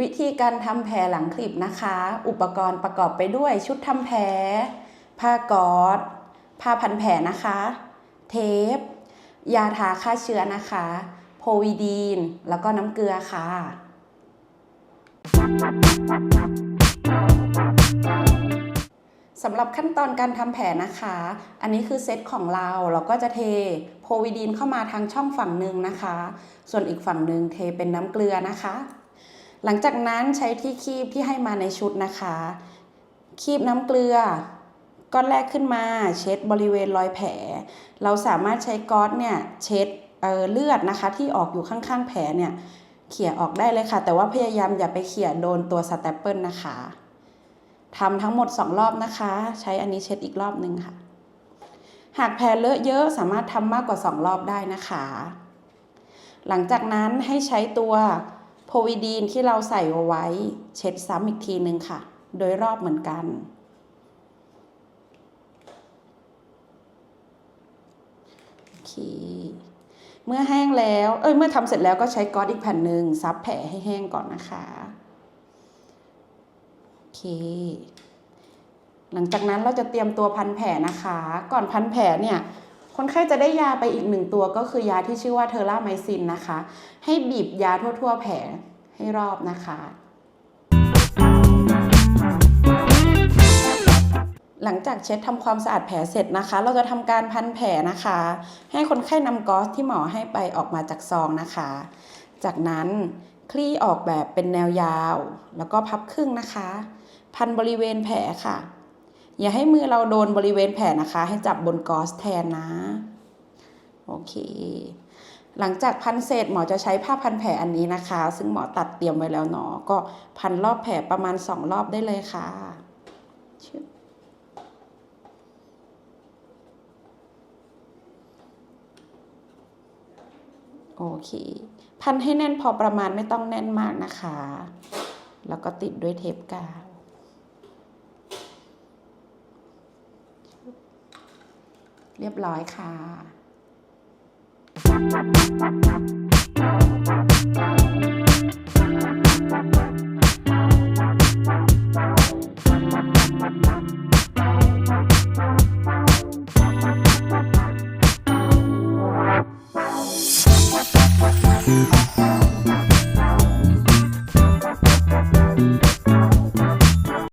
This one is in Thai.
วิธีการทำแผลหลังคลิปนะคะ อุปกรณ์ประกอบไปด้วยชุดทำแผล ผ้ากอซผ้าพันแผลนะคะ เทป ยาทาฆ่าเชื้อนะคะ โพวิดีน แล้วก็น้ำเกลือค่ะ สำหรับขั้นตอนการทำแผลนะคะ อันนี้คือเซตของเรา เราก็จะเทโพวิดีนเข้ามาทางช่องฝั่งหนึ่งนะคะ ส่วนอีกฝั่งหนึ่งเทเป็นน้ำเกลือนะคะ หลังจากนั้นใช้ที่คีบที่ให้มาในชุดนะคะ คีบน้ำเกลือ ก้อนแรกขึ้นมา เช็ดบริเวณรอยแผล เราสามารถใช้ก๊อซเนี่ยเช็ดเเลือดนะคะ ที่ออกอยู่ข้างๆแผลเนี่ยเขี่ยออกได้เลยค่ะ แต่ว่าพยายามอย่าไปเขี่ยโดนตัวสแตปเปิลนะคะ ทำทั้งหมด 2 รอบนะคะ ใช้อันนี้เช็ดอีกรอบหนึ่งค่ะ หากแผลเลอะเยอะสามารถทำมากกว่า 2 รอบได้นะคะ หลังจากนั้นให้ใช้ตัวโพวิดีนที่เราใส่เอาไว้ เช็ดซ้ำอีกทีหนึ่งค่ะ โดยรอบเหมือนกัน โอเค เมื่อแห้งแล้ว เอ้ย เมื่อทำเสร็จแล้วก็ใช้ก๊อซอีกแผ่นหนึ่งซับแผลให้แห้งก่อนนะคะ เค หลังจากนั้นเราจะเตรียมตัวพันแผลนะคะ ก่อนพันแผลเนี่ยคนไข้จะได้ยาไปอีกหนึ่งตัวก็คือยาที่ชื่อว่าเทอร่าไมซินนะคะ ให้บีบยาทั่ว ๆ แผลให้รอบนะคะ หลังจากเช็ดทำความสะอาดแผลเสร็จนะคะ เราจะทำการพันแผลนะคะ ให้คนไข้นำก๊อซที่หมอให้ไปออกมาจากซองนะคะ จากนั้นคลี่ออกแบบเป็นแนวยาว แล้วก็พับครึ่งนะคะ พันบริเวณแผลค่ะ อย่าให้มือเราโดนบริเวณแผลนะคะ ให้จับบนกอซแทนนะ โอเค หลังจากพันเสร็จหมอจะใช้ผ้าพันแผลอันนี้นะคะ ซึ่งหมอตัดเตรียมไว้แล้วเนาะก็พันรอบแผลประมาณสองรอบได้เลยค่ะโอเค พันให้แน่นพอประมาณไม่ต้องแน่นมากนะคะ แล้วก็ติดด้วยเทปกาว เรียบร้อยค่ะเ